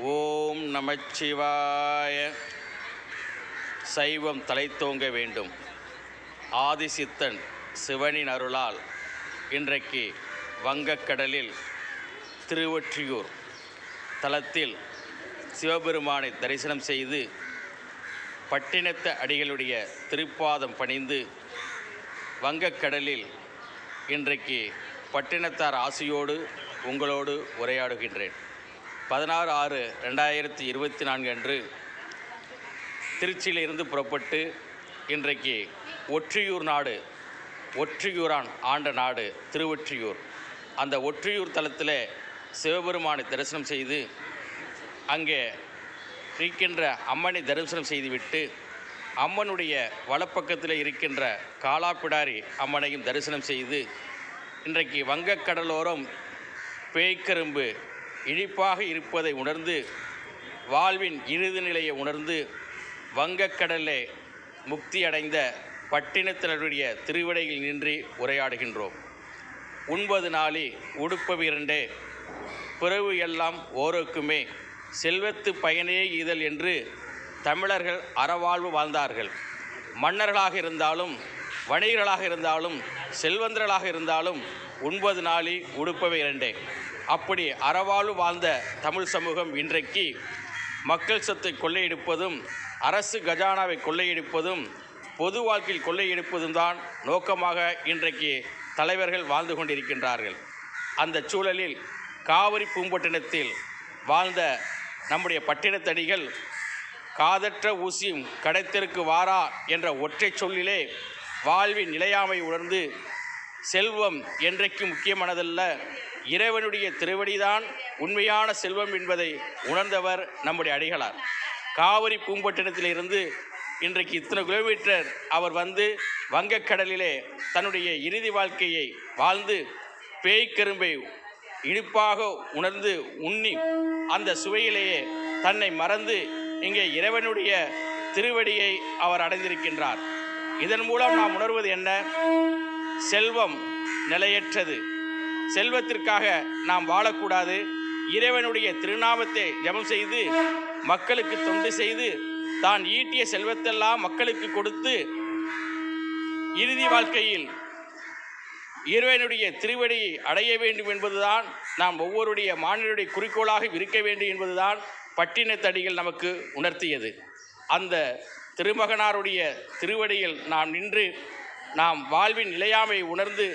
ஓம் நமச்சிவாய சைவம் தலைத்தோங்க வேண்டும். ஆதிசித்தன் சிவனின் அருளால் இன்றைக்கு வங்கக்கடலில் திருவொற்றியூர் தலத்தில் சிவபெருமானை தரிசனம் செய்து பட்டினத்த அடிகளுடைய திருப்பாதம் பணிந்து வங்கக்கடலில் இன்றைக்கு பட்டினத்தார் ஆசியோடு உங்களோடு உரையாடுகின்றேன். பதினாறு ஆறு ரெண்டாயிரத்தி இருபத்தி நான்கு அன்று திருச்சியிலிருந்து புறப்பட்டு இன்றைக்கு ஒற்றியூர் நாடு ஒற்றியூரான் ஆண்ட நாடு திருவொற்றியூர். அந்த ஒற்றியூர் தலத்தில் சிவபெருமானை தரிசனம் செய்து அங்கே இருக்கின்ற அம்மனை தரிசனம் செய்துவிட்டு அம்மனுடைய வலப்பக்கத்தில் இருக்கின்ற காலாப்பிடாரி அம்மனையும் தரிசனம் செய்து இன்றைக்கு வங்கக்கடலோரம் பேய்க்கரும்பு இழிப்பாக இருப்பதை உணர்ந்து வாழ்வின் இறுதி நிலையை உணர்ந்து வங்கக்கடலே முக்தி அடைந்த பட்டினத்தினருடைய திருவிடையில் நின்று உரையாடுகின்றோம். உண்பது நாளி உடுப்பது இரண்டே பிறவு எல்லாம் ஓரோக்குமே செல்வத்து பயனே ஈதல் என்று தமிழர்கள் அறவாழ்வு வாழ்ந்தார்கள். மன்னர்களாக இருந்தாலும் வணிகர்களாக இருந்தாலும் செல்வந்தர்களாக இருந்தாலும் உண்பது நாளி உடுப்பவை இரண்டே அப்படி அறவாழ்வு வாழ்ந்த தமிழ் சமூகம் இன்றைக்கு மக்கள் சொத்தை கொள்ளையடிப்பதும் அரசு கஜானாவை கொள்ளையடிப்பதும் பொது வாழ்க்கையில் கொள்ளையடிப்பதும் தான் நோக்கமாக இன்றைக்கு தலைவர்கள் வாழ்ந்து கொண்டிருக்கின்றார்கள். அந்த சூழலில் காவிரி பூம்பட்டினத்தில் வாழ்ந்த நம்முடைய பட்டினத்தடிகள் காதற்ற ஊசியும் கடைத்தெருக்கு வாரா என்ற ஒற்றை சொல்லிலே வாழ்வின் நிலையாமை உணர்ந்து செல்வம் என்றைக்கு முக்கியமானதல்ல இறைவனுடைய திருவடிதான் உண்மையான செல்வம் என்பதை உணர்ந்தவர் நம்முடைய அடிகளார். காவிரி பூம்பட்டினத்திலிருந்து இன்றைக்கு இத்தனை கிலோமீட்டர் அவர் வந்து வங்கக்கடலிலே தன்னுடைய இறுதி வாழ்க்கையை வாழ்ந்து பேய்க்கரும்பை இனிப்பாக உணர்ந்து உண்ணி அந்த சுவையிலேயே தன்னை மறந்து இங்கே இறைவனுடைய திருவடியை அவர் அடைந்திருக்கின்றார். இதன் மூலம் நாம் உணர்வது என்ன? செல்வம் நிலையற்றது. செல்வத்திற்காக நாம் வாழக்கூடாது. இறைவனுடைய திருநாமத்தை ஜபம் செய்து மக்களுக்கு தொண்டு செய்து தான் ஈட்டிய செல்வத்தெல்லாம் மக்களுக்கு கொடுத்து இறுதி வாழ்க்கையில் இறைவனுடைய திருவடியை அடைய வேண்டும் என்பதுதான் நாம் ஒவ்வொருடைய மாநிலுடைய குறிக்கோளாக இருக்க வேண்டும் என்பதுதான் பட்டினத்தடிகள் நமக்கு உணர்த்தியது. அந்த திருமகனாருடைய திருவடியில் நாம் நின்று நாம் வாழ்வின் நிலையாமை உணர்ந்து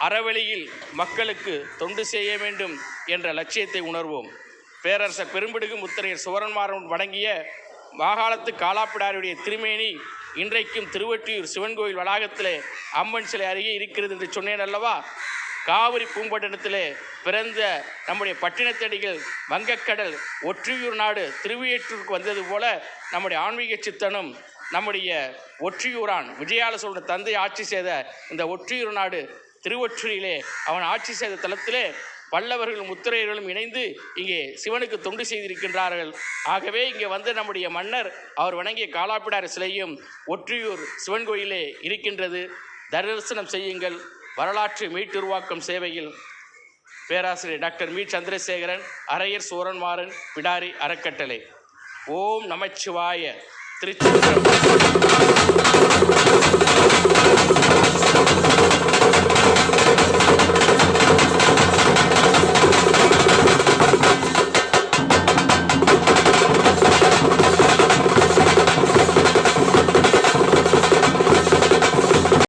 அறவழியில் மக்களுக்கு தொண்டு செய்ய வேண்டும் என்ற லட்சியத்தை உணர்வோம். பேரரசர் பெரும்பிடுகு முத்தரையர் சுவரன்மாரன் வழங்கிய மாகாணத்து காலாப்பிடாருடைய திருமேனி இன்றைக்கும் திருவொற்றியூர் சிவன் கோயில் வளாகத்திலே அம்மன் சிலை அருகே இருக்கிறது என்று சொன்னேன் அல்லவா? காவிரி பூம்பட்டினத்திலே பிறந்த நம்முடைய பட்டினத்தடிகள் வங்கக்கடல் ஒற்றியூர் நாடு திருவியற்றூருக்கு வந்தது போல நம்முடைய ஆன்மீக சித்தனும் நம்முடைய ஒற்றியூரான் விஜயால சோழன் தந்தை ஆட்சி செய்த இந்த ஒற்றியூர் நாடு திருவொற்றியிலே அவன் ஆட்சி செய்த தலத்திலே பல்லவர்களும் முத்திரையர்களும் இணைந்து இங்கே சிவனுக்கு தொண்டு செய்திருக்கின்றார்கள். ஆகவே இங்கே வந்து நம்முடைய மன்னர் அவர் வணங்கிய காலாப்பிடார் சிலையும் ஒற்றியூர் சிவன் கோயிலே இருக்கின்றது. தரிசனம் செய்யுங்கள். வரலாற்று மீட்டுருவாக்கம் சேவையில் பேராசிரியர் டாக்டர் மீ. சந்திரசேகரன் அரையர் சூரன்மாறன் பிடாரி அறக்கட்டளை. ஓம் நமச்சிவாய. திருச்சி